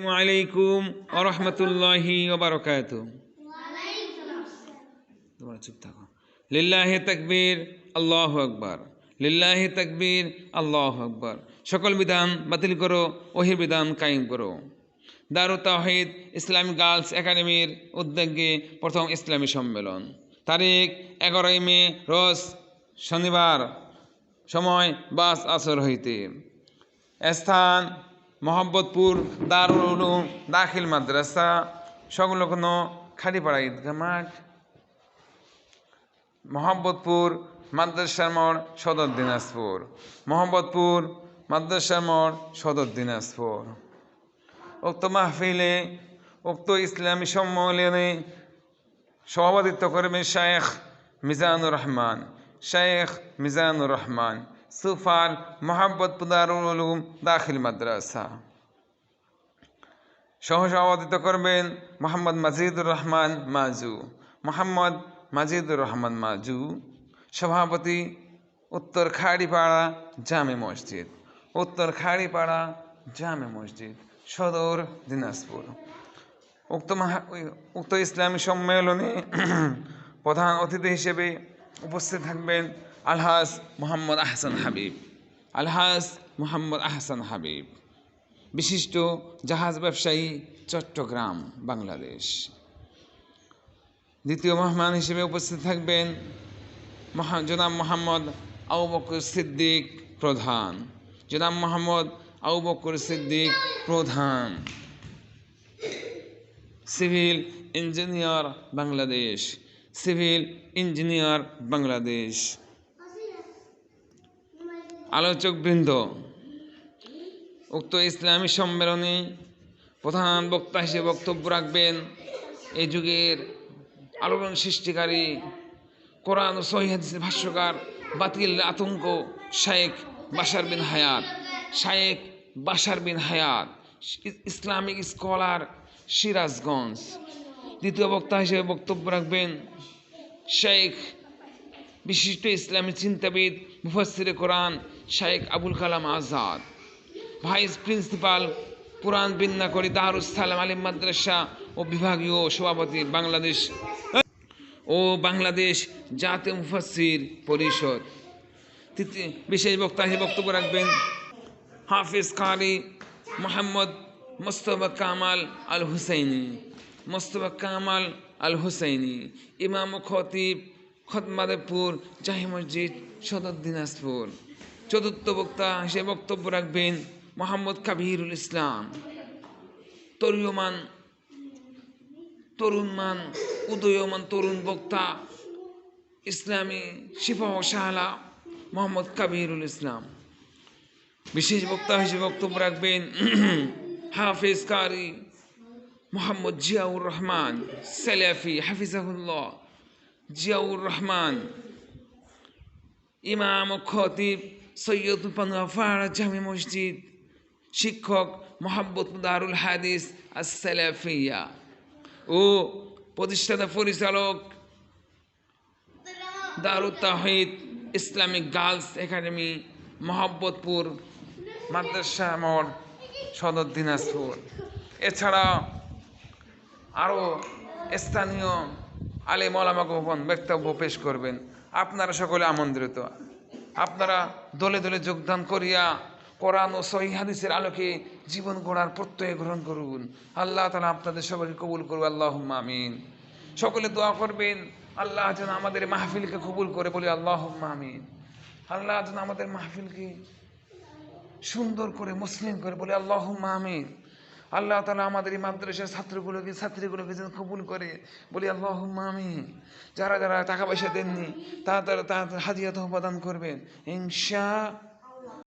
আসসালামু আলাইকুম ওরহমতুল্লাহি ওবারকাত তোমরা চুপ থাকো। লিল্লাহি তাকবীর, আল্লাহ আকবার। লিল্লাহি তাকবীর, আল্লাহ আকবার। সকল বিধান বাতিল করো ওহি বিধান কায়েম করো। দারু তাহিদ ইসলামিক গার্লস একাডেমির উদ্যোগে প্রথম ইসলামী সম্মেলন। তারিখ এগারোই মে, রোজ শনিবার। সময় বাস আসর হইতে। স্থান মোহাম্মদপুর দারুল দাখিল মাদ্রাসা, সংলগ্ন খাড়িপাড়া ঈদগাহ মাঠ। মোহাম্মদপুর মাদ্রাসার মোড়, সদর দিনাজপুর। মোহাম্মদপুর মাদ্রাসার মোড়, সদর দিনাজপুর। উক্ত মাহফিলে উক্ত ইসলামী সম্মেলনে সভাপতিত্ব করবেন শায়েখ মিজানুর রহমান। শায়েখ মিজানুর রহমান। সুফান মোহাম্মদ পুদারুল উলুম, দাখিল মাদ্রাসা। সহসভাপতিত্ব করবেন মোহাম্মদ মাজিদুর রহমান মাজু। মোহাম্মদ মাজিদুর রহমান মাজু, সভাপতি উত্তর খাড়িপাড়া জামে মসজিদ। উত্তর খাড়িপাড়া জামে মসজিদ, সদর দিনাজপুর। উক্ত উক্ত ইসলামী সম্মেলনে প্রধান অতিথি হিসেবে উপস্থিত থাকবেন আলহাজ মোহাম্মদ আহসান হাবিব। আলহাজ মোহাম্মদ আহসান হাবিব। বিশিষ্ট জাহাজ ব্যবসায়ী চট্টগ্রাম, বাংলাদেশ। দ্বিতীয় মেহমান হিসেবে উপস্থিত থাকবেন জনাব মোহাম্মদ আবু বকর সিদ্দিক প্রধান। জনাব মোহাম্মদ আবু বকর সিদ্দিক প্রধান। Civil engineer Bangladesh. Civil engineer Bangladesh. আলোচকবৃন্দ, উক্ত ইসলামী সম্মেলনে প্রধান বক্তা হিসেবে বক্তব্য রাখবেন। এই যুগের আলোড়ন সৃষ্টিকারী কোরআন ও ভাষ্যকার বাতিল আতঙ্ক শায়েখ বাশার বিন হায়াত। শায়েখ বাশার বিন হায়াত, ইসলামিক স্কলার সিরাজগঞ্জ। দ্বিতীয় বক্তা হিসেবে বক্তব্য রাখবেন শেখ বিশিষ্ট ইসলামী চিন্তাবিদ মুফাসিরে কোরআন শায়েখ আবুল কালাম আজাদ। ভাইস প্রিন্সিপাল পুরাণ বিন্যাকরি দারুস সালাম আলিম মাদ্রাসা ও বিভাগীয় সভাপতি বাংলাদেশ ও বাংলাদেশ জাতীয় মুফাসির পরিষদ। বিশেষ বক্তা হিসেবে বক্তব্য রাখবেন হাফিজ কারি মোহাম্মদ মোস্তফা কামাল আল হুসাইনি। মোস্তফা কামাল আল হুসাইনি, ইমাম খতিব খতমাদেপুর জাহি মসজিদ, সদর দিনাজপুর। চতুর্থ বক্তা হিসেবে বক্তব্য রাখবেন মোহাম্মদ কাবিরুল ইসলাম। তরুয়মান তরুণমান, উদয়মান তরুণ বক্তা, ইসলামী শিফা ও শাহলা মোহাম্মদ কাবিরুল ইসলাম। বিশেষ বক্তা হিসেবে বক্তব্য রাখবেন হাফেজ কারি মোহাম্মদ জিয়াউর রহমান, সেলাফি হাফিজাহুল্লাহ জিয়াউর রহমান, ইমাম খতিব সৈয়দ পানুয়াফাড়া জামি মসজিদ শিক্ষক মোহাম্মদ দারুল হাদিস আসসালাফিয়া। ও প্রতিষ্ঠাতা পরিচালক Darut Tahid Islamic girls academy Mohammadpur Madrasa মোড়, সদর দিনাজপুর। এছাড়া আরও স্থানীয় আলে মলামা গোপন বক্তব্য পেশ করবেন। আপনারা সকলে আমন্ত্রিত। আপনারা দলে দলে যোগদান করিয়া কোরআন ও সহি হাদিসের আলোকে জীবন গড়ার প্রত্যয় গ্রহণ করুন। আল্লাহ তালা আপনাদের সবাইকে কবুল করুন আল্লাহ আমিন। সকলে দোয়া করবেন, আল্লাহ যেন আমাদের মাহফিলকে কবুল করে বলি আল্লাহ আমিন। আল্লাহ যেন আমাদের মাহফিলকে সুন্দর করে মুসলিম করে বলে আল্লাহ আমিন। আল্লাহ তালা আমাদের এই মাদ্রাসার ছাত্রগুলোকে ছাত্রীগুলোকে যেন কবুল করে। বলি আল্লাহ আমি যারা যারা টাকা পয়সা দেননি, তারা তারা তারা হাজিয়া প্রদান করবেন। ইনশা